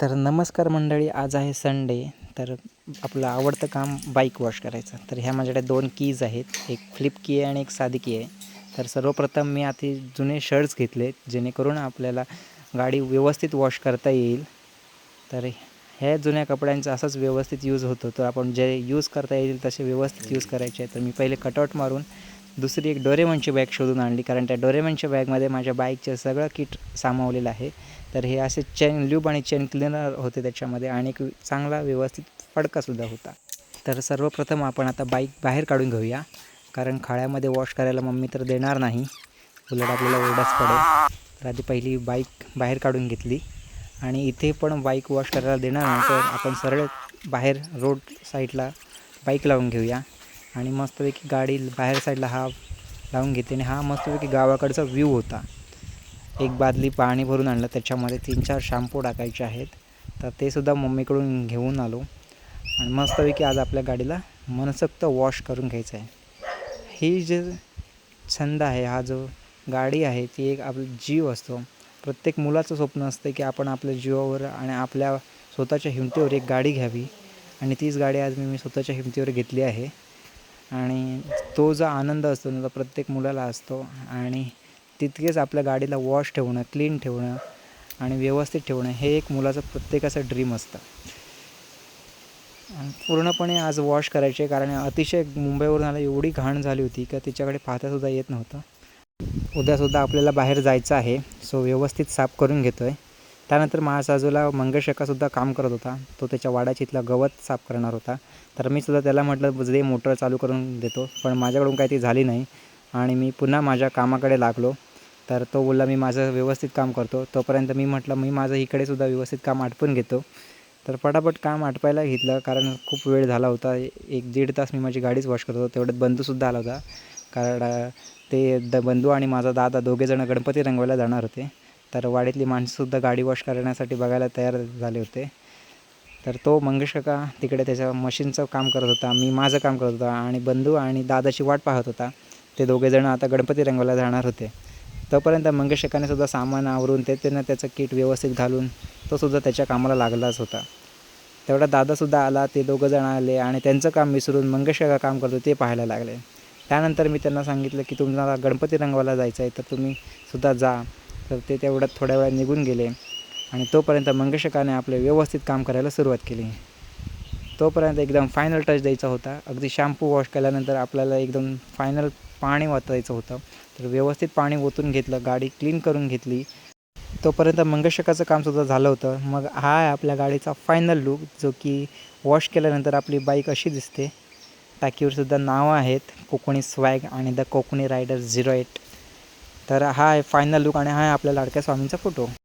तर नमस्कार मंडळी आज आहे संडे तर आपलं आवडतं काम बाईक वॉश करायचं. तर ह्या माझ्याकडे दोन कीज आहेत. एक फ्लिप की आहे आणि एक साधी की आहे. तर सर्वप्रथम मी आधी जुने शर्ट्स घेतले जेणेकरून आपल्याला गाडी व्यवस्थित वॉश करता येईल. तर ह्या जुन्या कपड्यांचा असाच व्यवस्थित यूज होतो. तर आपण जे यूज करता येईल तसे व्यवस्थित यूज करायचे तर मी पहिले कटआउट मारून दुसरी एक डोरेमॉनची बॅग शोधून आणली कारण त्या डोरेमॉनच्या बॅगमध्ये माझ्या बाईकचं सगळं किट सामावलेलं आहे. तर हे असे चेन ल्यूब आणि चेन क्लिनर होते त्याच्यामध्ये आणि एक चांगला व्यवस्थित फडकासुद्धा होता. तर सर्वप्रथम आपण आता बाईक बाहेर काढून घेऊया कारण खाळ्यामध्ये वॉश करायला मम्मी तर देणार नाही. उलट आपल्याला ओरडाच पडेल. तर आधी पहिली बाईक बाहेर काढून घेतली आणि इथे पण बाईक वॉश करायला देणार नाही तर आपण सरळ बाहेर रोड साईडला बाईक लावून घेऊया. आणि मस्तपैकी गाडी बाहेर साईडला हा लावून घेते आणि हा मस्तपैकी गावाकडचा व्ह्यू होता. एक बादली पाणी भरून आणलं. त्याच्यामध्ये तीन चार शॅम्पू टाकायचे आहेत. तर ते सुद्धा मम्मीकडून घेऊन आलो. आणि मस्तपैकी आज आपल्या गाडीला मनसक्त वॉश करून घ्यायचं आहे. ही जे छंद आहे हा जो गाडी आहे ती एक आपला जीव असतो. प्रत्येक मुलाचं स्वप्न असतं की आपण आपल्या जीवावर आणि आपल्या स्वतःच्या हिमतीवर एक गाडी घ्यावी. आणि तीच गाडी आज मी मी स्वतःच्या हिमतीवर घेतली आहे. आणि तो जो आनंद असतो ना तो प्रत्येक मुलाला असतो. आणि तितकेच आपल्या गाडीला वॉश ठेवणं क्लीन ठेवणं आणि व्यवस्थित ठेवणं हे एक मुलाचं प्रत्येकाचं ड्रीम असतं. आणि पूर्णपणे आज वॉश करायचे कारण अतिशय मुंबईवरून आला एवढी घाण झाली होती का तिच्याकडे पाहतासुद्धा येत नव्हतं. उद्यासुद्धा आपल्याला बाहेर जायचं आहे सो व्यवस्थित साफ करून घेतो आहे त्यानंतर माझ्या बाजूला मंगेशकासुद्धा काम करत होता. तो त्याच्या वाड्याच्या इथलं गवत साफ करणार होता. तर मी सुद्धा त्याला म्हटलं जे मोटर चालू करून देतो. पण माझ्याकडून काही ती झाली नाही. आणि मी पुन्हा माझ्या कामाकडे लागलो. तर तो बोलला मी माझं व्यवस्थित काम करतो. तोपर्यंत मी म्हटलं मी माझं इकडे सुद्धा व्यवस्थित काम आटपून घेतो. तर पटापट काम आटपायला घेतलं कारण खूप वेळ झाला होता. एक दीड तास मी माझी गाडीच वॉश करत होतो. तेवढ्यात बंधूसुद्धा आला होता. कारण ते द बंधू आणि माझा दादा दोघेजणं गणपती रंगवायला जाणार होते. तर वाडीतली माणसंसुद्धा गाडी वॉश करण्यासाठी बघायला तयार झाले होते. तर तो मंगेश काका तिकडे त्याच्या मशीनचं काम करत होता मी माझं काम करत होता आणि बंधू आणि दादाची वाट पाहत होता. ते दोघेजणं आता गणपती रंगवायला जाणार होते. तोपर्यंत मंगेश काकाने सुद्धा सामान आवरून ते त्यांना त्याचं किट व्यवस्थित घालून तो सुद्धा त्याच्या कामाला लागलाच होता. तेवढा दादासुद्धा आला ते दोघंजण आले आणि त्यांचं काम विसरून मंगेश काका काम करतो ते पाहायला लागले. त्यानंतर मी त्यांना सांगितलं की तुम्हाला गणपती रंगवायला जायचं आहे तर तुम्ही सुद्धा जा. तर ते तेवढ्यात थोड्या वेळा निघून गेले आणि तोपर्यंत मंगेशकाने आपले व्यवस्थित काम करायला सुरुवात केली. तोपर्यंत एकदम फायनल टच द्यायचा होता. अगदी शॅम्पू वॉश केल्यानंतर आपल्याला एकदम फायनल पाणी वाचायचं होतं. तर व्यवस्थित पाणी ओतून घेतलं गाडी क्लीन करून घेतली. तोपर्यंत मंगेशकाचं कामसुद्धा झालं होतं. मग हा आहे आपल्या गाडीचा फायनल लुक जो की वॉश केल्यानंतर आपली बाईक अशी दिसते. टाकीवरसुद्धा नावं आहेत कोकणी स्वॅग आणि the Konkani rider zero eight तर हा आहे फायनल लुक आणि हा आहे आपल्या लाडक्या स्वामींचा फोटो